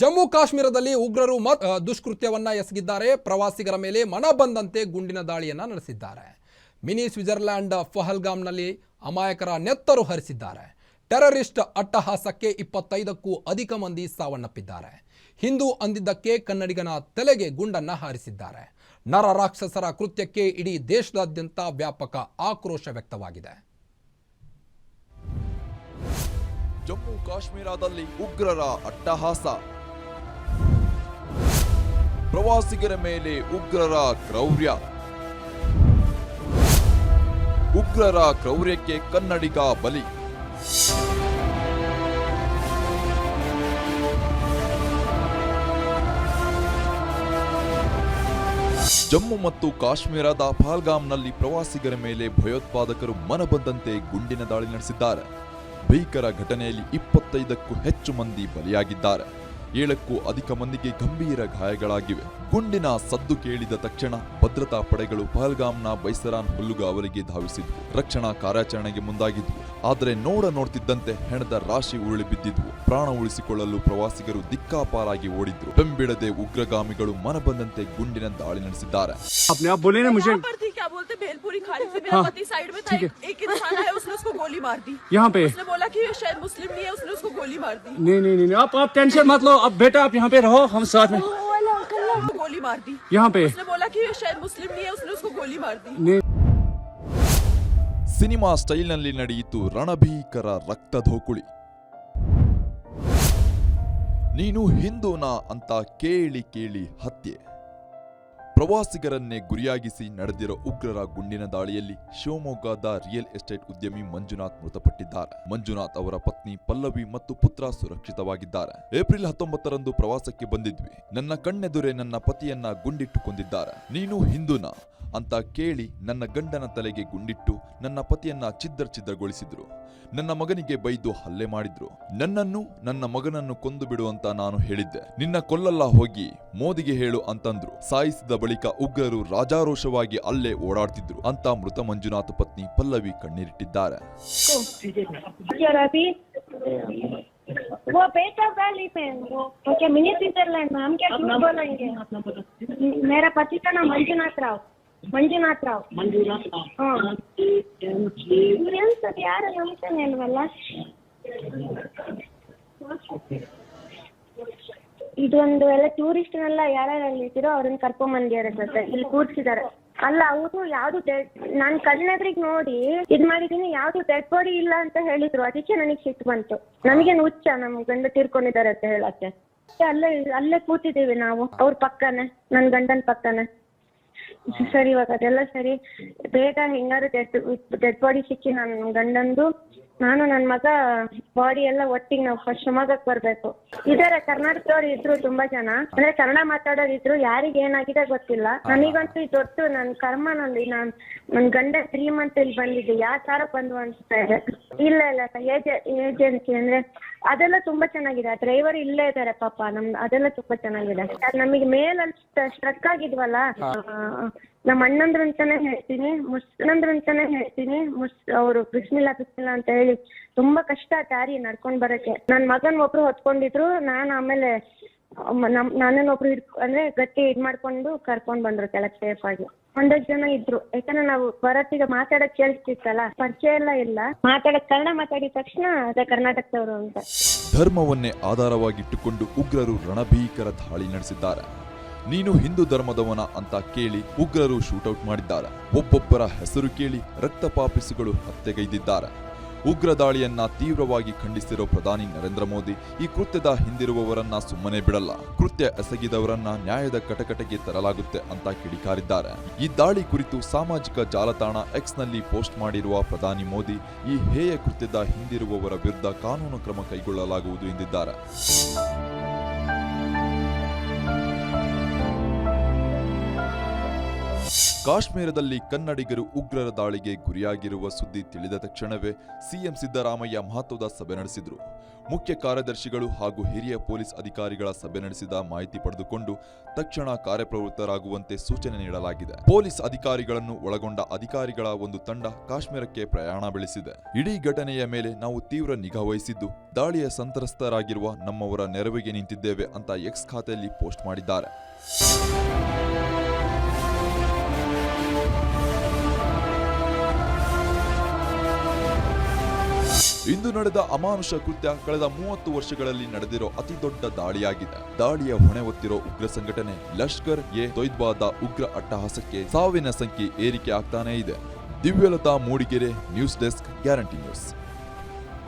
ಜಮ್ಮು ಕಾಶ್ಮೀರದಲ್ಲಿ ಉಗ್ರರು ಮತ್ ದುಷ್ಕೃತ್ಯವನ್ನ ಎಸಗಿದ್ದಾರೆ. ಪ್ರವಾಸಿಗರ ಮೇಲೆ ಮನ ಬಂದಂತೆ ಗುಂಡಿನ ದಾಳಿಯನ್ನು ನಡೆಸಿದ್ದಾರೆ. ಮಿನಿ ಸ್ವಿಟ್ಜರ್ಲ್ಯಾಂಡ್ ಫಹಲ್ಗಾಮ್ನಲ್ಲಿ ಅಮಾಯಕರ ನೆತ್ತರು ಹರಿಸಿದ್ದಾರೆ. ಟೆರರಿಸ್ಟ್ ಅಟ್ಟಹಾಸಕ್ಕೆ ಇಪ್ಪತ್ತೈದಕ್ಕೂ ಅಧಿಕ ಮಂದಿ ಸಾವನ್ನಪ್ಪಿದ್ದಾರೆ. ಹಿಂದೂ ಅಂದಿದ್ದಕ್ಕೆ ಕನ್ನಡಿಗನ ತಲೆಗೆ ಗುಂಡನ್ನ ಹಾರಿಸಿದ್ದಾರೆ. ನರ ರಾಕ್ಷಸರ ಕೃತ್ಯಕ್ಕೆ ಇಡೀ ದೇಶದಾದ್ಯಂತ ವ್ಯಾಪಕ ಆಕ್ರೋಶ ವ್ಯಕ್ತವಾಗಿದೆ. ಜಮ್ಮು ಕಾಶ್ಮೀರದಲ್ಲಿ ಉಗ್ರರ ಅಟ್ಟಹಾಸ. ಪ್ರವಾಸಿಗರ ಮೇಲೆ ಉಗ್ರರ ಕ್ರೌರ್ಯ. ಉಗ್ರರ ಕ್ರೌರ್ಯಕ್ಕೆ ಕನ್ನಡಿಗ ಬಲಿ. ಜಮ್ಮು ಮತ್ತು ಕಾಶ್ಮೀರದ ಪಹಲ್ಗಾಮ್ನಲ್ಲಿ ಪ್ರವಾಸಿಗರ ಮೇಲೆ ಭಯೋತ್ಪಾದಕರು ಮನಬಂದಂತೆ ಗುಂಡಿನ ದಾಳಿ ನಡೆಸಿದ್ದಾರೆ. ಭೀಕರ ಘಟನೆಯಲ್ಲಿ ಇಪ್ಪತ್ತೈದಕ್ಕೂ ಹೆಚ್ಚು ಮಂದಿ ಬಲಿಯಾಗಿದ್ದಾರೆ. ಏಳಕ್ಕೂ ಅಧಿಕ ಮಂದಿಗೆ ಗಂಭೀರ ಗಾಯಗಳಾಗಿವೆ. ಗುಂಡಿನ ಸದ್ದು ಕೇಳಿದ ತಕ್ಷಣ ಭದ್ರತಾ ಪಡೆಗಳು ಪಹಲ್ಗಾಮ್ನ ಬೈಸರಾನ್ ಹುಲ್ಲುಗ ಅವರಿಗೆ ಧಾವಿಸಿದ್ವು. ರಕ್ಷಣಾ ಕಾರ್ಯಾಚರಣೆಗೆ ಮುಂದಾಗಿದ್ವು. ಆದರೆ ನೋಡ ನೋಡ್ತಿದ್ದಂತೆ ಹೆಣದ ರಾಶಿ ಉರುಳಿ ಬಿದ್ದಿದ್ವು. ಪ್ರಾಣ ಉಳಿಸಿಕೊಳ್ಳಲು ಪ್ರವಾಸಿಗರು ದಿಕ್ಕಾಪಾರಾಗಿ ಓಡಿದ್ರು. ಬೆಂಬಿಡದೆ ಉಗ್ರಗಾಮಿಗಳು ಮನಬಂದಂತೆ ಗುಂಡಿನ ದಾಳಿ ನಡೆಸಿದ್ದಾರೆ. अपने आप बोले ना मुझे यहाँ पर थी क्या बोलते भेलपुरी खाने से मेरा हाँ, पति साइड में था ठीक है। एक, एक इंसान आया उसने उसको गोली मार दी यहाँ पे उसने बोला कि ये शायद मुस्लिम नहीं है उसने उसको गोली मार दी नहीं नहीं नहीं नहीं, आप आप टेंशन मत लो अब बेटा आप यहाँ पे रहो हम साथ में उसको गोली मार दी यहाँ पे उसने बोला कि ये शायद मुस्लिम नहीं है उसने उसको गोली मार दी नहीं ಸಿನಿಮಾ ಸ್ಟೈಲ್ನಲ್ಲಿ ನಡೆಯಿತು ರಣಭೀಕರ ರಕ್ತಧೋಕುಳಿ ನೀನು ಹಿಂದೂನಾ ಅಂತ ಕೇಳಿ ಕೇಳಿ ಹತ್ಯೆ ಪ್ರವಾಸಿಗರನ್ನೇ ಗುರಿಯಾಗಿಸಿ ನಡೆದಿರೋ ಉಗ್ರರ ಗುಂಡಿನ ದಾಳಿಯಲ್ಲಿ ಶಿವಮೊಗ್ಗದ ರಿಯಲ್ ಎಸ್ಟೇಟ್ ಉದ್ಯಮಿ ಮಂಜುನಾಥ್ ಮೃತಪಟ್ಟಿದ್ದಾರೆ. ಮಂಜುನಾಥ್ ಅವರ ಪತ್ನಿ ಪಲ್ಲವಿ ಮತ್ತು ಪುತ್ರ ಸುರಕ್ಷಿತವಾಗಿದ್ದಾರೆ. ಏಪ್ರಿಲ್ ಹತ್ತೊಂಬತ್ತರಂದು ಪ್ರವಾಸಕ್ಕೆ ಬಂದಿದ್ವಿ. ನನ್ನ ಕಣ್ಣೆದುರೇ ನನ್ನ ಪತಿಯನ್ನ ಗುಂಡಿಟ್ಟು ಕೊಂದಿದ್ದಾರೆ ನೀನು ಹಿಂದೂನಾ? ಅಂತ ಕೇಳಿ ನನ್ನ ಗಂಡನ ತಲೆಗೆ ಗುಂಡಿಟ್ಟು ನನ್ನ ಪತಿಯನ್ನ ಛಿದ್ರ ಛಿದ್ರಗೊಳಿಸಿದ್ರು. ನನ್ನ ಮಗನಿಗೆ ಬೈದು ಹಲ್ಲೆ ಮಾಡಿದ್ರು. ನನ್ನನ್ನು, ನನ್ನ ಮಗನನ್ನು ಕೊಂದು ಬಿಡು ಅಂತ ನಾನು ಹೇಳಿದ್ದೆ. ನಿನ್ನ ಕೊಲ್ಲಲ್ಲ ಹೋಗಿ, ಮೋದಿಗೆ ಹೇಳು ಅಂತಂದ್ರು. ಸಾಯಿಸಿದ ಬಳಿಕ ಉಗ್ರರು ರಾಜಾರೋಷವಾಗಿ ಅಲ್ಲೇ ಓಡಾಡ್ತಿದ್ರು ಅಂತ ಮೃತ ಮಂಜುನಾಥ್ ಪತ್ನಿ ಪಲ್ಲವಿ ಕಣ್ಣೀರಿಟ್ಟಿದ್ದಾರೆ यार अभी वो बेटा वैली में वो वो क्या मिनी स्विट्जरलैंड में हम क्या झूठ बोलेंगे मेरा पति का नाम मंजुनाथ राव ಮಂಜುನಾಥ್ ರಾವ್ ಮಂಜುನಾಥ್ ಹಾಂ ಏನು ಸರ್ ಯಾರು ನಂಬ್ತಾನೆ ಅಲ್ವಲ್ಲ ಇದೊಂದು ಎಲ್ಲ ಟೂರಿಸ್ಟ್ನೆಲ್ಲ ಯಾರ್ಯಾರು ಇದ್ದೀರೋ ಅವ್ರನ್ನ ಕರ್ಕೊಂಬಂದಿದ್ದಾರೆ ಜೊತೆ ಇಲ್ಲಿ ಕೂರ್ಸಿದ್ದಾರೆ. ಅಲ್ಲ, ಅವರು ಯಾವ್ದು ಡೆಡ್ ನಾನು ಕಣ್ಣೆದ್ರಿಗೆ ನೋಡಿ ಇದ್ ಮಾಡಿದೀನಿ ಯಾವ್ದು ಡೆಡ್ ಬಾಡಿ ಇಲ್ಲ ಅಂತ ಹೇಳಿದ್ರು. ಅದಕ್ಕೆ ನನಗೆ ಸಿಟ್ಟು ಬಂತು. ನಮಗೇನು ಹುಚ್ಚ, ನಮ್ ಗಂಡ ತೀರ್ಕೊಂಡಿದ್ದಾರೆ ಅಂತ ಹೇಳಕ್ಕೆ. ಅಲ್ಲೇ ಅಲ್ಲೇ ಕೂತಿದ್ದೀವಿ ನಾವು, ಅವ್ರ ಪಕ್ಕನೆ ನನ್ನ ಗಂಡನ ಪಕ್ಕನೆ. ಸರಿ ಇವಾಗ ಅದೆಲ್ಲ ಸರಿ. ಬೇಗ ಹೆಂಗಾದ್ರು ಡೆಡ್ ಡೆಡ್ ಬಾಡಿ ಸಿಕ್ಕಿ ನನ್ನ ಗಂಡಂದು ನಾನು ನನ್ನ ಮಗ ಬಾಡಿ ಎಲ್ಲ ಒಟ್ಟಿಗೆ ನಾವು ಫಸ್ಟ್ ಶಿವಮೊಗ್ಗಕ್ಕೆ ಬರಬೇಕು. ಇದಾರೆ ಕರ್ನಾಟಕದವ್ರು ಇದ್ರು ತುಂಬಾ ಜನ. ಅಂದ್ರೆ ಕನ್ನಡ ಮಾತಾಡೋರು ಇದ್ರು ಯಾರಿಗೆ ಏನಾಗಿದೆ ಗೊತ್ತಿಲ್ಲ. ನನಗಂತೂ ಇದು ದೊಡ್ಡ ನನ್ನ ಕರ್ಮ ನಂದು. ನಾನು ನನ್ನ ಗಂಡ ತ್ರೀ ಮಂತ್ ಇಲ್ಲಿ ಬಂದಿದ್ದೆ. ಯಾವ ತರ ಬಂದು ಅನ್ಸ್ತಾ ಇದೆ ಇಲ್ಲ ಇಲ್ಲ. ಏಜೆ ಏಜೆನ್ಸಿ ಅಂದ್ರೆ ಅದೆಲ್ಲ ತುಂಬಾ ಚೆನ್ನಾಗಿದೆ. ಆ ಡ್ರೈವರ್ ಇಲ್ಲೇ ಇದಾರೆ ಪಾಪ. ನಮ್ ಅದೆಲ್ಲ ತುಂಬಾ ಚೆನ್ನಾಗಿದೆ. ನಮಗೆ ಮೇಲ್ ಸ್ಟ್ರಕ್ ಆಗಿದ್ವಲ್ಲ ನಮ್ಮ ಅಣ್ಣಂದ್ರು ಅಂತಾನೆ ಹೇಳ್ತೀನಿ ಮುಸ್ನಂದ್ರ ಅಂತಾನೆ ಹೇಳ್ತೀನಿ, ಮುಸ್, ಅವರು ಬಿಸ್ಮಿಲ್ಲ ಬಿಸ್ಮಿಲ್ಲ ಅಂತ ಹೇಳಿ ತುಂಬಾ ಕಷ್ಟ ದಾರಿ ನಡ್ಕೊಂಡ್ ಬರಕ್ಕೆ. ನನ್ ಮಗನ್ ಒಬ್ರು ಹೊತ್ಕೊಂಡಿದ್ರು, ನಾನ್ ಆಮೇಲೆ ನಮ್ ಒಬ್ರು ಅಂದ್ರೆ ಗಟ್ಟಿ ಇದ್ ಮಾಡ್ಕೊಂಡು ಕರ್ಕೊಂಡ್ ಬಂದ್ರು ಕೆಳಗ್ ಸೇಫ್ ಆಗಿ. ಒಂದಷ್ಟು ಜನ ಇದ್ರು. ಯಾಕಂದ್ರೆ ನಾವು ಬರತ್ತೀಗ ಮಾತಾಡಕ್ ಕೇಳಿಸ್ತಿತ್ತಲ್ಲ, ಪರಿಚಯ ಎಲ್ಲ ಇಲ್ಲ. ಮಾತಾಡಕ್ ಕನ್ನಡ ಮಾತಾಡಿದ ತಕ್ಷಣ ಅದೇ ಕರ್ನಾಟಕದವರು ಅಂತ. ಧರ್ಮವನ್ನೇ ಆಧಾರವಾಗಿಟ್ಟುಕೊಂಡು ಉಗ್ರರು ರಣಭೀಕರ ದಾಳಿ ನಡೆಸಿದ್ದಾರೆ. ನೀನು ಹಿಂದೂ ಧರ್ಮದವನ ಅಂತ ಕೇಳಿ ಉಗ್ರರು ಶೂಟೌಟ್ ಮಾಡಿದ್ದಾರೆ. ಒಬ್ಬೊಬ್ಬರ ಹೆಸರು ಕೇಳಿ ರಕ್ತ ಪಾಪಿಸುಗಳು ಹತ್ಯೆಗೈದಿದ್ದಾರೆ. ಉಗ್ರ ದಾಳಿಯನ್ನ ತೀವ್ರವಾಗಿ ಖಂಡಿಸಿರೋ ಪ್ರಧಾನಿ ನರೇಂದ್ರ ಮೋದಿ ಈ ಕೃತ್ಯದ ಹಿಂದಿರುವವರನ್ನ ಸುಮ್ಮನೆ ಬಿಡಲ್ಲ. ಕೃತ್ಯ ಎಸಗಿದವರನ್ನ ನ್ಯಾಯದ ಕಟಕಟೆಗೆ ತರಲಾಗುತ್ತೆ ಅಂತ ಕಿಡಿಕಾರಿದ್ದಾರೆ. ಈ ದಾಳಿ ಕುರಿತು ಸಾಮಾಜಿಕ ಜಾಲತಾಣ ಎಕ್ಸ್ನಲ್ಲಿ ಪೋಸ್ಟ್ ಮಾಡಿರುವ ಪ್ರಧಾನಿ ಮೋದಿ ಈ ಹೇಯ ಕೃತ್ಯದ ಹಿಂದಿರುವವರ ವಿರುದ್ಧ ಕಾನೂನು ಕ್ರಮ ಕೈಗೊಳ್ಳಲಾಗುವುದು ಎಂದಿದ್ದಾರೆ. ಕಾಶ್ಮೀರದಲ್ಲಿ ಕನ್ನಡಿಗರು ಉಗ್ರರ ದಾಳಿಗೆ ಗುರಿಯಾಗಿರುವ ಸುದ್ದಿ ತಿಳಿದ ತಕ್ಷಣವೇ ಸಿಎಂ ಸಿದ್ದರಾಮಯ್ಯ ಮಹತ್ವದ ಸಭೆ ನಡೆಸಿದರು. ಮುಖ್ಯ ಕಾರ್ಯದರ್ಶಿಗಳು ಹಾಗೂ ಹಿರಿಯ ಪೊಲೀಸ್ ಅಧಿಕಾರಿಗಳ ಸಭೆ ನಡೆಸಿದ ಮಾಹಿತಿ ಪಡೆದುಕೊಂಡು ತಕ್ಷಣ ಕಾರ್ಯಪ್ರವೃತ್ತರಾಗುವಂತೆ ಸೂಚನೆ ನೀಡಲಾಗಿದೆ. ಪೊಲೀಸ್ ಅಧಿಕಾರಿಗಳನ್ನು ಒಳಗೊಂಡ ಅಧಿಕಾರಿಗಳ ಒಂದು ತಂಡ ಕಾಶ್ಮೀರಕ್ಕೆ ಪ್ರಯಾಣ ಬೆಳೆಸಿದೆ. ಇಡೀ ಘಟನೆಯ ಮೇಲೆ ನಾವು ತೀವ್ರ ನಿಗಾ ವಹಿಸಿದ್ದು, ದಾಳಿಯ ಸಂತ್ರಸ್ತರಾಗಿರುವ ನಮ್ಮವರ ನೆರವಿಗೆ ನಿಂತಿದ್ದೇವೆ ಅಂತ ಎಕ್ಸ್ ಖಾತೆಯಲ್ಲಿ ಪೋಸ್ಟ್ ಮಾಡಿದ್ದಾರೆ. ಇಂದು ನಡೆದ ಅಮಾನುಷ ಕೃತ್ಯ ಕಳೆದ ಮೂವತ್ತು ವರ್ಷಗಳಲ್ಲಿ ನಡೆದಿರೋ ಅತಿ ದೊಡ್ಡ ದಾಳಿಯಾಗಿದೆ. ದಾಳಿಯ ಹೊಣೆ ಹೊತ್ತಿರೋ ಉಗ್ರ ಸಂಘಟನೆ ಲಷ್ಕರ್ ಎ ತೊಯ್ದ್ವಾದ ಉಗ್ರ ಅಟ್ಟಹಾಸಕ್ಕೆ ಸಾವಿನ ಸಂಖ್ಯೆ ಏರಿಕೆ ಆಗ್ತಾನೇ ಇದೆ. Divyalatha Mudigere news desk guarantee news.